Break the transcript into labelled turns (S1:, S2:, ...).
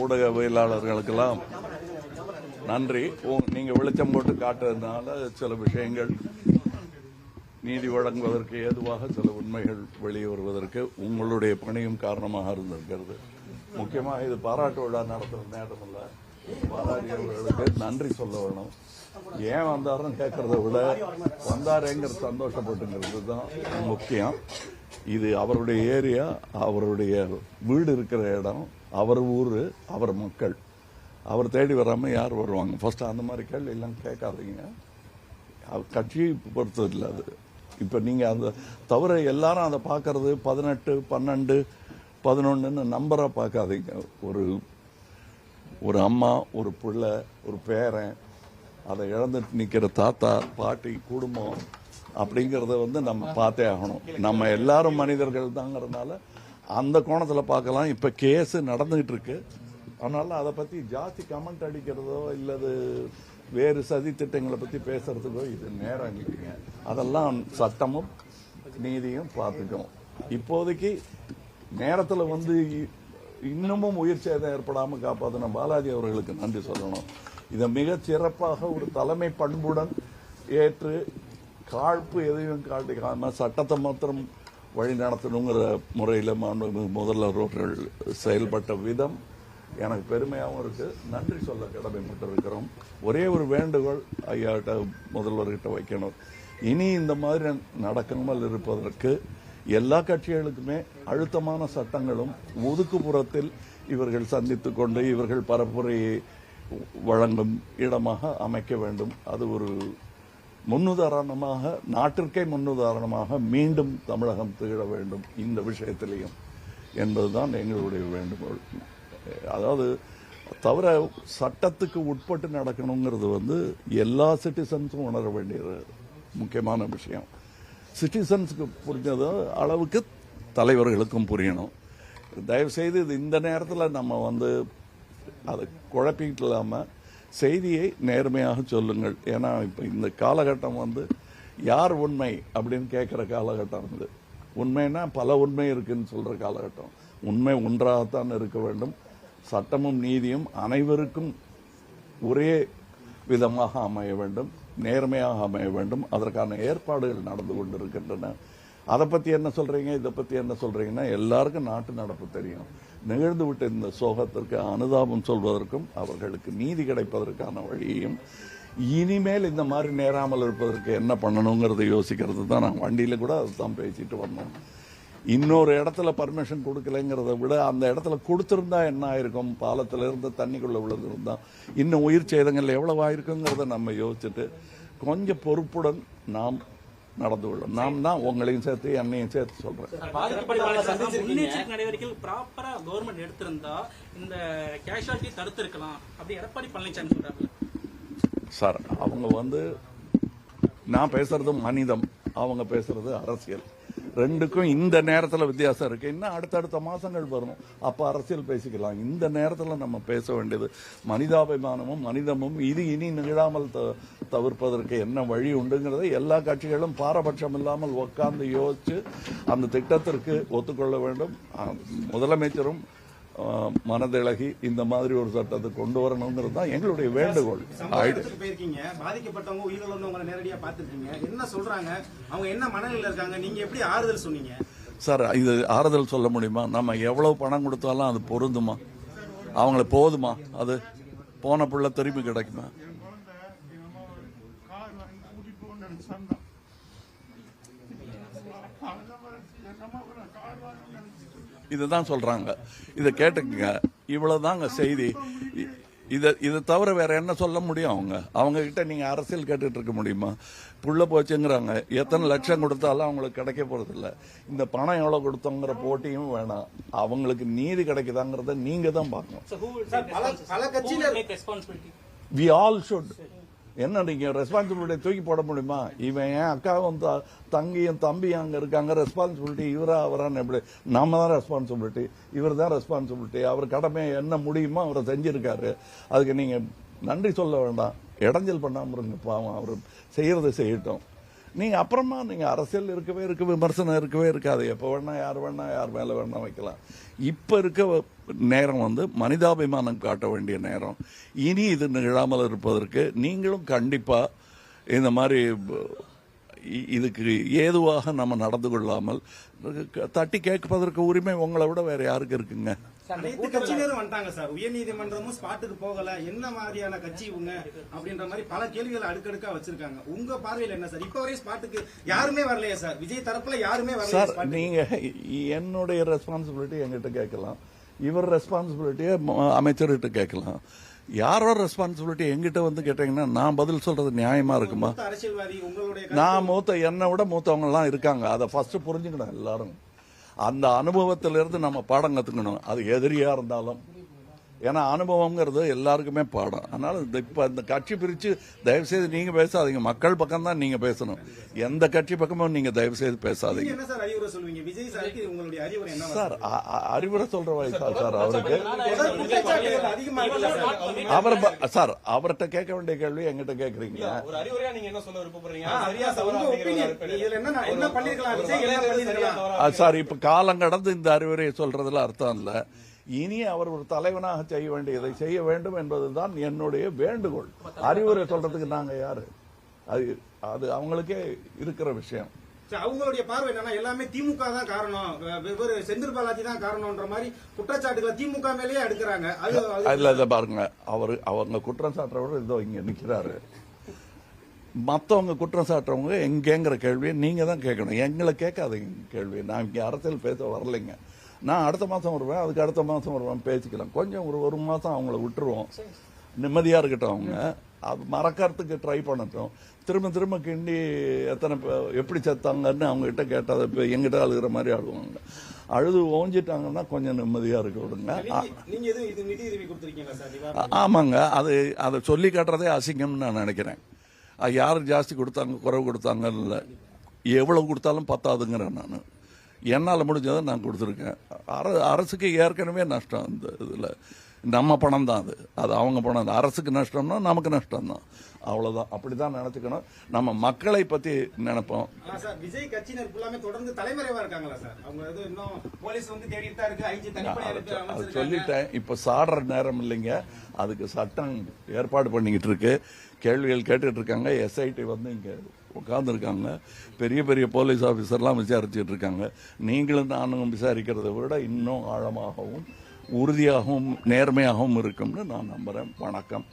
S1: ஊடகவியலாளர்களுக்கெல்லாம் நன்றி. நீங்கள் வெளிச்சம் போட்டு காட்டுறதுனால சில விஷயங்கள் நீதி வழங்குவதற்கு ஏதுவாக சில உண்மைகள் வெளியே வருவதற்கு உங்களுடைய பணியும் காரணமாக இருந்திருக்கிறது. முக்கியமாக இது பாராட்டு விழா நடத்துகிற நேரம் இல்லை பாராட்டியவர்களுக்கு நன்றி சொல்ல வேணும். ஏன் வந்தாருன்னு கேட்கறத விட வந்தாருங்கிற சந்தோஷப்பட்டுங்கிறது தான் முக்கியம். இது அவருடைய ஏரியா அவருடைய வீடு இருக்கிற இடம் அவர் ஊர் அவர் மக்கள். அவர் தேடி வராமல் யார் வருவாங்க? ஃபர்ஸ்ட் அந்த மாதிரி கேள்வி எல்லாம் கேட்காதீங்க. கட்சியை பொறுத்தது இல்லை அது. இப்போ நீங்கள் அந்த தவிர எல்லாரும் அதை பார்க்கறது பதினெட்டு பன்னெண்டு பதினொன்றுன்னு நம்பரை பார்க்காதீங்க. ஒரு ஒரு அம்மா ஒரு பிள்ளை ஒரு பேரன் அதை இழந்துட்டு நிற்கிற தாத்தா பாட்டி குடும்பம் அப்படிங்கிறத வந்து நம்ம பார்த்தே ஆகணும். நம்ம எல்லாரும் மனிதர்கள் தாங்கிறதுனால அந்த கோணத்தில் பார்க்கலாம். இப்போ கேஸ் நடந்துகிட்டு இருக்கு அதனால அதை பற்றி ஜாஸ்தி கமெண்ட் அடிக்கிறதோ இல்லது வேறு சதி திட்டங்களை பற்றி பேசுறதுக்கோ இது நேரம் இல்லைங்க. அதெல்லாம் சட்டமும் நீதியும் பார்த்துக்கும் இப்போதைக்கு நேரத்தில் வந்து இன்னமும் உயிர் சேதம் ஏற்படாமல் காப்பாற்றின பாலாஜி அவர்களுக்கு நன்றி சொல்லணும். இதை மிக சிறப்பாக ஒரு தலைமை பண்புடன் ஏற்று காழ்ப்பு எதையும் காட்டிக்காம சட்டத்தை மாத்திரம் வழி நடத்தணுங்கிற முறையில் முதல்வர்கள் செயல்பட்ட விதம் எனக்கு பெருமையாகவும் இருக்கு. நன்றி சொல்ல கடமைப்பட்டிருக்கிறோம். ஒரே ஒரு வேண்டுகோள் ஐயாட்ட முதல்வர்கிட்ட வைக்கணும். இனி இந்த மாதிரி நடக்காமல் இருப்பதற்கு எல்லா கட்சிகளுக்குமே அழுத்தமான சட்டங்களும் ஒதுக்குப்புறத்தில் இவர்கள் சந்தித்து கொண்டு இவர்கள் பரப்புரையை வழங்கும் இடமாக அமைக்க வேண்டும். அது ஒரு முன்னுதாரணமாக நாட்டிற்கே முன்னுதாரணமாக மீண்டும் தமிழகம் திகழ வேண்டும் இந்த விஷயத்திலையும் என்பதுதான் எங்களுடைய வேண்டுகோள். அதாவது தவிர சட்டத்துக்கு உட்பட்டு நடக்கணுங்கிறது வந்து எல்லா சிட்டிசன்ஸும் உணர வேண்டியது முக்கியமான விஷயம். சிட்டிசன்ஸுக்கு புரிஞ்சது அளவுக்கு தலைவர்களுக்கும் புரியணும். தயவுசெய்து இது இந்த நேரத்தில் நம்ம வந்து அதை குழப்பிக்கிட்டு இல்லாமல் செய்தியை நேர்மையாக சொல்லுங்கள். ஏன்னா இப்போ இந்த காலகட்டம் வந்து யார் உண்மை அப்படின்னு கேட்குற காலகட்டம் இது. உண்மைன்னா பல உண்மை இருக்குன்னு சொல்கிற காலகட்டம். உண்மை ஒன்றாகத்தான் இருக்க வேண்டும். சட்டமும் நீதியும் அனைவருக்கும் ஒரே விதமாக அமைய வேண்டும். நேர்மையாக அமைய வேண்டும். அதற்கான ஏற்பாடுகள் நடந்து கொண்டிருக்கின்றன. அதை பற்றி என்ன சொல்றீங்க? இதை பற்றி என்ன சொல்றீங்கன்னா எல்லாருக்கும் நாட்டு நடப்பு தெரியும். நிகழ்ந்துவிட்ட இந்த சோகத்திற்கு அனுதாபம் சொல்வதற்கும் அவர்களுக்கு நீதி கிடைப்பதற்கான வழியையும் இனிமேல் இந்த மாதிரி நேராமல் இருப்பதற்கு என்ன பண்ணணுங்கிறத யோசிக்கிறது தான். நான் வண்டியில் கூட அதுதான் பேசிட்டு வந்தோம் இன்னொரு இடத்துல பர்மிஷன் கொடுக்கலைங்கிறத விட அந்த இடத்துல கொடுத்துருந்தா என்ன ஆயிருக்கும்? பாலத்துல இருந்து தண்ணிக்குள்ள விழுந்திருந்தா இன்னும் உயிர் சேதங்கள் எவ்வளவு ஆயிருக்குங்கிறத நம்ம யோசிச்சுட்டு கொஞ்சம் பொறுப்புடன் நாம் நடந்து கொள்ளும் நாம் தான் உங்களையும் சேர்த்து என்னையும் சேர்த்து சொல்றேன்
S2: எடுத்திருந்தா இந்த கேஷுவாலிட்டி தடுத்திருக்கலாம். அப்படி எடப்பாடி பழனிசாமி சொல்றாரு
S1: சார் அவங்க வந்து நான் பேசுறது மனிதம் அவங்க பேசுறது அரசியல். ரெண்டுக்கும் இந்த நேரத்தில் வித்தியாசம் இருக்கு. இன்னும் அடுத்தடுத்த மாசங்கள் வரும்? அப்போ அரசியல் பேசிக்கலாம். இந்த நேரத்தில் நம்ம பேச வேண்டியது மனிதாபிமானமும் மனிதமும். இது இனி நிகழாமல் த- தவிர்ப்பதற்கு என்ன வழி உண்டுங்கிறதை எல்லா கட்சிகளும் பாரபட்சம் இல்லாமல் உட்கார்ந்து யோசிச்சு அந்த திட்டத்திற்கு ஒத்துக்கொள்ள வேண்டும். முதலமைச்சரும் அஹ், மனதிளகி இந்த மாதிரி ஒரு சட்டத்தை கொண்டு வரணுங்கிறது தான் எங்களுடைய வேண்டுகோள்.
S3: போயிருக்கீங்க. பாதிக்கப்பட்டவங்க உயிரிழந்தவங்களை நேரடியா பார்த்திருக்கீங்க. என்ன சொல்றாங்க? அவங்க என்ன மனநிலையில இருக்காங்க? நீங்க எப்படி ஆறுதல் சொன்னீங்க?
S1: சார் இது ஆறுதல் சொல்ல முடியுமா? நம்ம எவ்வளவு பணம் கொடுத்தாலும் அது பொருந்துமா? அவங்களுக்கு போதுமா? அது போன புள்ள திரும்பி கிடைக்குமா
S4: என் குழந்தை எங்க அம்மா கார் வாங்கி கூட்டிட்டு போகணும்னு சொன்னான் அந்த மாதிரி எங்க அம்மா கூட கார் வாங்கணும்னு நினைச்சிட்டு
S1: இதுதான் சொல்றாங்க. இதை கேட்டுக்கங்க. இவ்வளவுதாங்க செய்தி. இத இதை தவிர வேற என்ன சொல்ல முடியும் அவங்க? அவங்க கிட்ட நீங்க அரசியல் கேட்டுட்டு இருக்க முடியுமா? புள்ள போச்சுங்கிறாங்க. எத்தனை லட்சம் கொடுத்தாலும் அவங்களுக்கு கிடைக்க போறது இல்ல இந்த பணம் எவ்வளவு கொடுத்தோங்கிற போட்டியும் வேணாம். அவங்களுக்கு நீதி கிடைக்குதாங்கிறத நீங்க தான் பார்க்கணும்? வி ஆல் ஷுட் என்ன நீங்க ரெஸ்பான்சிபிலிட்டி தூக்கி போட முடியுமா? இவன் என் அக்காவும் த- தங்கியும் தம்பியும் அங்க இருக்காங்க. ரெஸ்பான்சிபிலிட்டி இவரா அவரான்னு எப்படி? நாம தான் ரெஸ்பான்சிபிலிட்டி இவர் தான் ரெஸ்பான்சிபிலிட்டி அவர் கடமை என்ன முடியுமோ அவரை செஞ்சிருக்காரு. அதுக்கு நீங்க நன்றி சொல்ல வேண்டாம். இடைஞ்சல் பண்ணாம இருங்க. பாவம் அவர் செய்யறதை செய்யட்டும். நீங்க அப்புறமா நீங்க அரசியல் இருக்கவே இருக்க விமர்சனம் இருக்கவே இருக்காது. எப்போ வேணா யார் வேணா யார் மேல வேணா வைக்கலாம். இப்ப இருக்க நேரம் வந்து மனிதாபிமானம் காட்ட வேண்டிய நேரம். இனி இது நிகழாமல் இருப்பதற்கு நீங்களும் கண்டிப்பா இந்த மாதிரி இதுக்கு ஏதுவாக நம்ம நடந்து கொள்ளாமல் தட்டி கேட்பதற்கு உரிமை உங்களை விட வேற யாருக்கு இருக்குங்க?
S3: அனைத்து கட்சியினரும் வந்துட்டாங்க சார். உயர்நீதிமன்றமும் ஸ்பாட்டுக்கு போகல. என்ன மாதிரியான கட்சி இவங்க அப்படின்ற மாதிரி பல கேள்விகளை அடுக்கடுக்கா வச்சிருக்காங்க. உங்க பார்வையில் என்ன சார்? இப்ப வரையும் ஸ்பாட்டுக்கு யாருமே வரலையே சார். விஜய் தரப்புல யாருமே வரலையே
S1: சார் நீங்க என்னுடைய ரெஸ்பான்சிபிலிட்டி என்கிட்ட கேட்கலாம். இவர் ரெஸ்பான்சிபிலிட்டியை அமைச்சர்கிட்ட கேட்கலாம். யாரோ ரெஸ்பான்சிபிலிட்டி எங்கிட்ட வந்து கேட்டீங்கன்னா நான் பதில் சொல்றது நியாயமா இருக்குமா?
S3: மூத்த அரசியல்வாதி உங்களுடைய
S1: நான் மூத்த என்னை விட மூத்தவங்க எல்லாம் இருக்காங்க. அதை ஃபர்ஸ்ட் புரிஞ்சுக்கணும் எல்லாரும். அந்த அனுபவத்திலிருந்து நம்ம பாடம் கற்றுக்கணும் அது எதிரியாக இருந்தாலும் ஏன்னா அனுபவம்ங்கிறது எல்லாருக்குமே பாடம் அதனால இந்த இப்ப இந்த கட்சி பிரிச்சு தயவு செய்து நீங்க பேசாதீங்க மக்கள் பக்கம் தான் நீங்க பேசணும் எந்த கட்சி பக்கமும் நீங்க தயவு செய்து
S3: நீங்க
S1: பேசாதீங்க
S3: என்ன சார் அறிவுரை
S1: சொல்ற வயசா சார் அவருக்கு அவர் சார் அவர்கிட்ட கேட்க வேண்டிய கேள்வி என்கிட்ட கேக்குறீங்க
S5: ஒரு அறிவுரையா நீங்க என்ன சொல்ல விருப்பப்படுறீங்க
S3: ஆ, சரியா சார் உங்க ஒப்பீனியன் இதுல என்ன என்ன பண்ணிருக்கலாம் விஜய் என்ன பண்ணிருக்கலாம்
S1: அ, சார் இப்ப காலம் கடந்து இந்த அறிவுரையை சொல்றதுல அர்த்தம் இல்ல இனி அவர் ஒரு தலைவனாக செய்ய வேண்டியதை செய்ய வேண்டும் என்பதுதான் என்னுடைய வேண்டுகோள். அறிவுரை சொல்றதுக்கு நாங்க யாரு? அது அது அவங்களுக்கே இருக்கிற விஷயம்.
S3: அவங்களுடைய பார்வை என்னன்னா எல்லாமே திமுக தான் காரணம். வெவ்வேறு செந்தில் பாலாஜி தான் காரணம்ன்ற மாதிரி குற்றச்சாட்டுகளை திமுக மேலேயே எடுக்கிறாங்க. அது அது-
S1: அதுல இதை பாருங்க. அவர் அவங்க குற்றம் சாட்டுறவர் இதோ இங்க நிக்கிறாரு. மத்தவங்க குற்றம் சாட்டுறவங்க எங்கேங்கிற கேள்வியை நீங்க தான் கேட்கணும். எங்களை கேட்காதீங்க கேள்வி. நான் இங்க அரசியல் பேச வரலைங்க. நான் அடுத்த மாசம் வருவேன் அதுக்கு அடுத்த மாசம் வருவேன் பேசிக்கலாம். கொஞ்சம் ஒரு ஒரு மாசம் அவங்கள விட்டுருவோம். நிம்மதியா இருக்கட்டும் அவங்க. அது மறக்கறதுக்கு ட்ரை பண்ணட்டும். திரும்ப திரும்ப கிண்டி எத்தனை எப்படி செத்தாங்கன்னு அவங்க கிட்ட கேட்டாத இப்ப எங்கிட்ட அழுகிற மாதிரி அழுவாங்க. அழுது ஓஞ்சிட்டாங்கன்னா கொஞ்சம் நிம்மதியா இருக்க விடுங்க. ஆமாங்க. அது அதை சொல்லி காட்டுறதே அசிங்கம்னு நான் நினைக்கிறேன். அது யார் ஜாஸ்தி கொடுத்தாங்க குறைவு கொடுத்தாங்கன்னு இல்லை. எவ்வளவு கொடுத்தாலும் பத்தாதுங்கிறேன் நான். என்னால் முடிஞ்சதை நான் கொடுத்துருக்கேன். அர அரசுக்கு ஏற்கனவே நஷ்டம் இந்த இதில். நம்ம பணம் தான் அது. அது அவங்க பணம் தான். அரசுக்கு நஷ்டம்னா நமக்கு நஷ்டம் தான் அவ்வளோதான் அப்படி தான் நினச்சிக்கணும். நம்ம மக்களை பற்றி நினைப்போம்.
S3: சார் விஜய் கட்சியினர் ஃபுல்லாமே தொடர்ந்து தலைமறைவா இருக்காங்களா சார்? அவங்க எதுவும் இன்னும் போலீஸ் வந்து தேடிட்டு தான் இருக்கு. ஐஜி
S1: அது சொல்லிட்டேன். இப்ப சாடுற நேரம் இல்லைங்க. அதுக்கு சட்டம் ஏற்பாடு பண்ணிக்கிட்டு இருக்கு. கேள்விகள் கேட்டுட்டு இருக்காங்க. எஸ்ஐடி வந்து இங்க உட்கார்ந்துருக்காங்க. பெரிய பெரிய போலீஸ் ஆஃபீஸர்லாம் விசாரிச்சுட்டு இருக்காங்க நீங்களும் நானும் விசாரிக்கிறத விட இன்னும் ஆழமாகவும் உறுதியாகவும் நேர்மையாகவும் இருக்கும்னு நான் நம்புறேன். வணக்கம்.